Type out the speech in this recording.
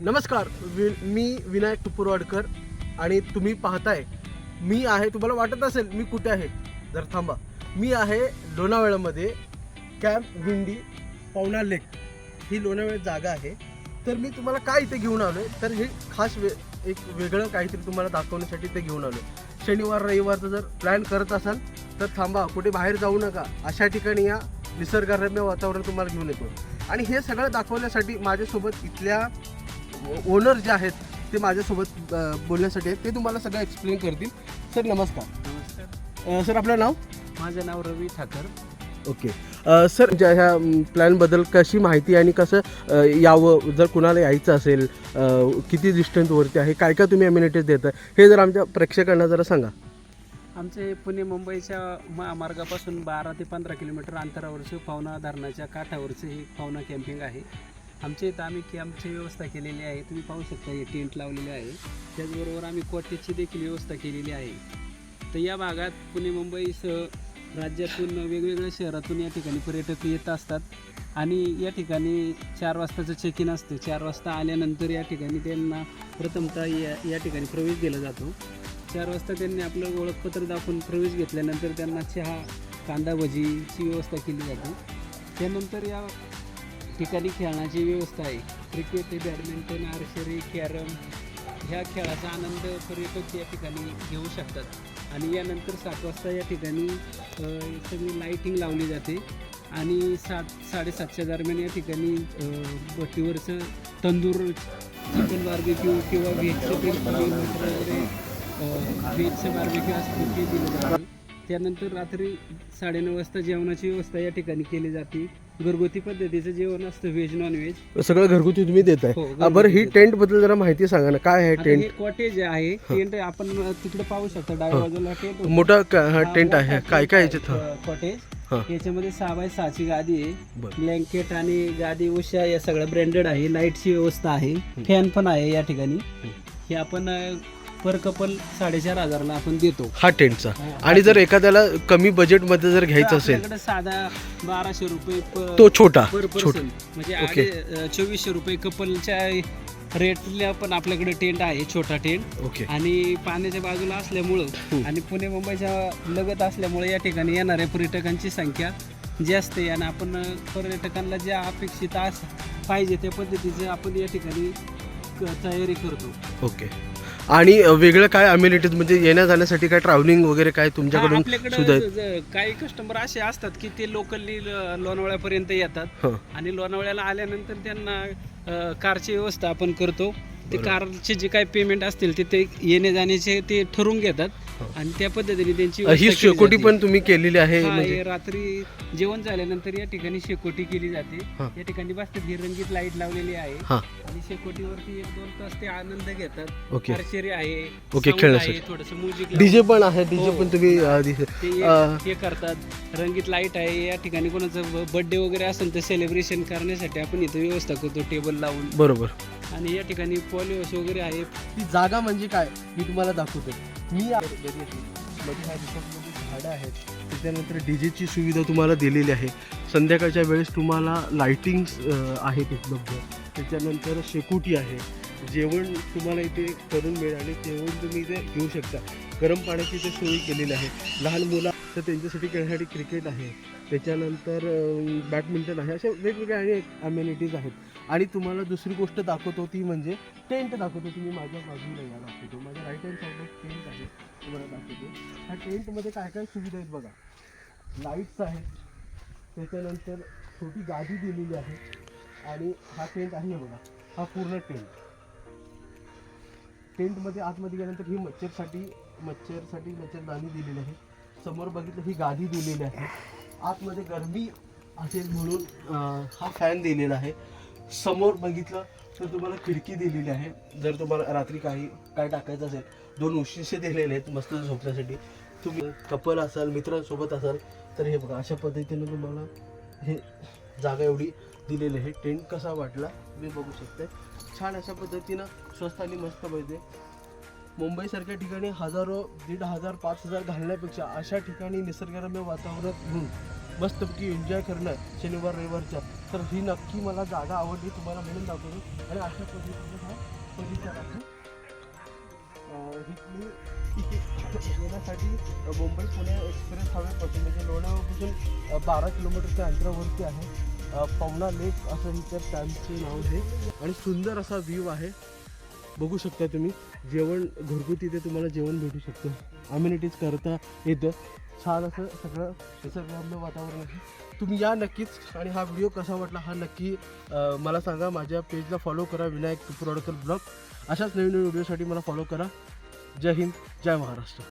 नमस्कार वि मी विनायक टुपुरवाडकर आणि तुम्ही पाहताय मी आहे तुम्हाला वाटत असेल मी कुठे आहे? जर थांबा. मी आहे लोणावळ्यामध्ये कॅम्प विंडी पवना लेक. ही लोणावळ्यात जागा आहे. तर मी तुम्हाला काय इथे घेऊन आलो आहे तर हे खास वे एक वेगळं काहीतरी तुम्हाला दाखवण्यासाठी ते घेऊन आलो आहे शनिवार रविवारचं जर प्लॅन करत असाल तर थांबा. कुठे बाहेर जाऊ नका. अशा ठिकाणी या निसर्गरम्य वातावरण तुम्हाला घेऊन येतो. आणि हे सगळं दाखवण्यासाठी माझ्यासोबत इथल्या ओनर जे आहेत ते माझ्यासोबत बोलण्यासाठी आहेत. ते तुम्हाला सगळं एक्सप्लेन करतील. सर नमस्कार. नमस्कार. अ, सर आपलं नाव? माझं नाव रवी ठाकर. ओके. अ, सर ज्या ह्या प्लॅनबद्दल कशी माहिती आणि कसं अ, यावं जर कुणाला यायचं असेल अ, किती डिस्टन्सवरती आहे काय काय तुम्ही अम्युनिटीज देता हे जर आमच्या प्रेक्षकांना जरा सांगा. आमचे पुणे मुंबईच्या महामार्गापासून बारा ते पंधरा किलोमीटर अंतरावरचे पावना धरणाच्या काठावरचे हे पावना कॅम्पिंग आहे. आमच्या इथं आम्ही कॅम्पची व्यवस्था केलेली आहे. तुम्ही पाहू शकता हे टेंट लावलेले आहे. त्याचबरोबर आम्ही कॉटेजची देखील व्यवस्था केलेली आहे. तर या भागात पुणे मुंबईसह राज्यातून वेगवेगळ्या शहरातून या ठिकाणी पर्यटक येत असतात. आणि या ठिकाणी चार वाजताचं चेक इन असतं. चार वाजता आल्यानंतर या ठिकाणी त्यांना प्रथमतः या या ठिकाणी प्रवेश दिला जातो. चार वाजता त्यांनी आपलं ओळखपत्र दाखवून प्रवेश घेतल्यानंतर त्यांना चहा कांदा भजीची व्यवस्था केली जाते. त्यानंतर या ठिकाणी खेळण्याची व्यवस्था आहे. क्रिकेट बॅडमिंटन आर्चरी कॅरम ह्या खेळाचा आनंद पर्यटक या ठिकाणी घेऊ शकतात. आणि यानंतर सात वाजता या ठिकाणी सगळी लाईटिंग लावली जाते. आणि सात साडेसातच्या दरम्यान या ठिकाणी अ, भट्टीवरचं तंदूर चिकन बार्बेक्यू किंवा व्हेजचं ते वगैरे व्हेजचं बार्बेक्यू असतं ते दिलं जातं. त्यानंतर रात्री साडेनऊ वाजता जेवणाची व्यवस्था या ठिकाणी केली जाते. घरगुती पद्धतीचं जेवण असतं व्हेज नॉन व्हेज सगळं घरगुती तुम्ही देताय हो, अ, बरं ही. टेंटबद्दल जरा माहिती सांगा ना काय आहे आता टेंट हे कॉटेज आहे टेंट आपण तिकडे पाहू शकता डाव्या हा. बाजूला टेंट होतं. मोठा क- हा हा टेंट आहे. काय काय टेंट याच्यात? आहे, हा, कॉटेज हा. याच्यामध्ये सहा बाय सहाची गादी आहे. बरं. ब्लँकेट आणि गादी उशा या सगळ्या ब्रँडेड आहे. लाईटची व्यवस्था आहे. फॅन पण आहे या ठिकाणी. हे आपण पर कपल साडेचार हजारला आपण देतो. हा टेंटचा आणि जर एखाद्याला कमी बजेटमध्ये जर घ्यायचं असेल. आपल्याकडे साधा बाराशे रुपये तो छोटा म्हणजे अं, चोवीसशे रुपये कपलच्या रेटला पण आपल्याकडे टेंट आहे छोटा टेंट. ओके आणि पाण्याच्या बाजूला असल्यामुळं. आणि पुणे मुंबईच्या लगत असल्यामुळे या ठिकाणी येणाऱ्या पर्यटकांची संख्या जास्त आहे. आणि आपण अं, पर्यटकांना ज्या अपेक्षित अस पाहिजे त्या पद्धतीचे आपण या ठिकाणी क- तयारी करतो. ओके आणि वेगळं काय अम्युनिटीज म्हणजे येण्या जाण्यासाठी काय ट्रॅव्हलिंग वगैरे काय तुमच्याकडून सुद्धा काही कस्टमर असे असतात की ते लोकलनी लोणावळ्यापर्यंत येतात हं. आणि लोणावळ्याला आल्यानंतर त्यांना अ, कारची व्यवस्था आपण करतो ते. कारचे जे काही पेमेंट असतील ते ते येणे जाण्याचे ते ठरवून घेतात हं. आणि त्या पद्धतीने त्यांची ही व्यवस्था केली शेकोटी जाते. पण तुम्ही केलेली आहे हा, म्हणजे हे रात्री जेवण झाल्यानंतर या ठिकाणी शेकोटी केली जाते हा. या ठिकाणी बसतात ही रंगीत लाइट लावलेली आहे हा आणि शेकोटीवरती एक दोन तास ते आनंद घेतात ओके आर्चरी आहे ओके, sound खेळण्यासाठी. आहे थोडस म्युझिक डीजे पण आहे डीजे हो. पण तुम्ही अ, दिसे ते अ, हे करतात रंगीत लाइट आहे या ठिकाणी कोणाचं बर्थडे वगैरे असेल तर सेलिब्रेशन करण्यासाठी आपण इथं व्यवस्था करतो टेबल लावून बरोबर आणि या ठिकाणी पॉलिओस वगैरे आहे. ती जागा म्हणजे काय? मी तुम्हाला दाखवतो. मी आ- मध्ये ह्या रिसॉर्टमध्ये झाडं आहेत. त्याच्यानंतर डीजेची सुविधा तुम्हाला दिलेली आहे. संध्याकाळच्या वेळेस तुम्हाला लाइटिंग्स आहेत उपलब्ध. त्याच्यानंतर शेकोटी आहे. जेवण तुम्हाला इथे करून मिळेल. आणि जेवण तुम्ही इथे घेऊ शकता. गरम पाण्याची इथे सोय केलेली आहे. लहान मुलं तर त्यांच्यासाठी खेळण्यासाठी क्रिकेट आहे. त्याच्यानंतर बॅडमिंटन आहे. अशा वेगवेगळ्या आणि अम्युनिटीज आहेत. आणि तुम्हाला दुसरी गोष्ट दाखवतो ती म्हणजे टेंट दाखवतो. तुम्ही माझ्या बाजूला या दाखवतो. माझ्या राईट हँड साईडला टेंट आहे. तुम्हाला दाखवतो. ह्या टेंटमध्ये काय काय सुविधा आहेत बघा. लाईट्स आहेत. त्याच्यानंतर छोटी गादी दिलेली आहे. आणि हा टेंट आहे बघा. हा पूर्ण टेंट. टेंटमध्ये आतमध्ये गेल्यानंतर ही मच्छरसाठी मच्छरसाठी मच्छरदाणी दिलेली आहे. समोर बघितलं ही गादी दिलेली आहे. आतमध्ये गरमी असेल म्हणून हा फॅन दिलेला आहे. समोर बघितलं तर तुम्हाला खिडकी दिलेली आहे. जर तुम्हाला रात्री काही काय टाकायचं असेल दोन उशीसे दिलेले आहेत मस्त झोपण्यासाठी. तुम्ही कपल असाल मित्रांसोबत असाल तर हे बघा अशा पद्धतीनं तुम्हाला हे जागा एवढी दिलेली आहे. टेंट कसा वाटला तुम्ही बघू शकते. छान अशा पद्धतीनं स्वस्त आणि मस्त पाहिजे मुंबईसारख्या ठिकाणी हजारो दीड हजार पाच हजार घालण्यापेक्षा अशा ठिकाणी निसर्गरम्य वातावरण घेऊन मस्तपैकी एन्जॉय करणं शनिवार रविवारच्या तर ही नक्की मला जागा आवडली तुम्हाला म्हणून दाखवतो. आणि अशा पद्धतीने हा येण्यासाठी मुंबई पुणे एक्सप्रेस हायवेपासून म्हणजे लोणावळ्यापासून बारा किलोमीटरच्या अंतरावरती आहे. पवना लेक असं इथं त्यांचे नाव आहे. आणि सुंदर असा व्ह्यू आहे. बघू शकता तुम्ही जेवण घरगुती ते तुम्हाला जेवण भेटू शकतं. अम्युनिटीज करता येतं. छान असं सगळं निसर्गरम्य वातावरण आहे. तुम्ही या नक्कीच आणि हा व्हिडिओ कसा वाटला हा नक्की मला सांगा. माझ्या पेजला फॉलो करा विनायक पिपरोडकर ब्लॉग अशाच नवीन नवीन व्हिडिओसाठी मला फॉलो करा. जय हिंद जय महाराष्ट्र.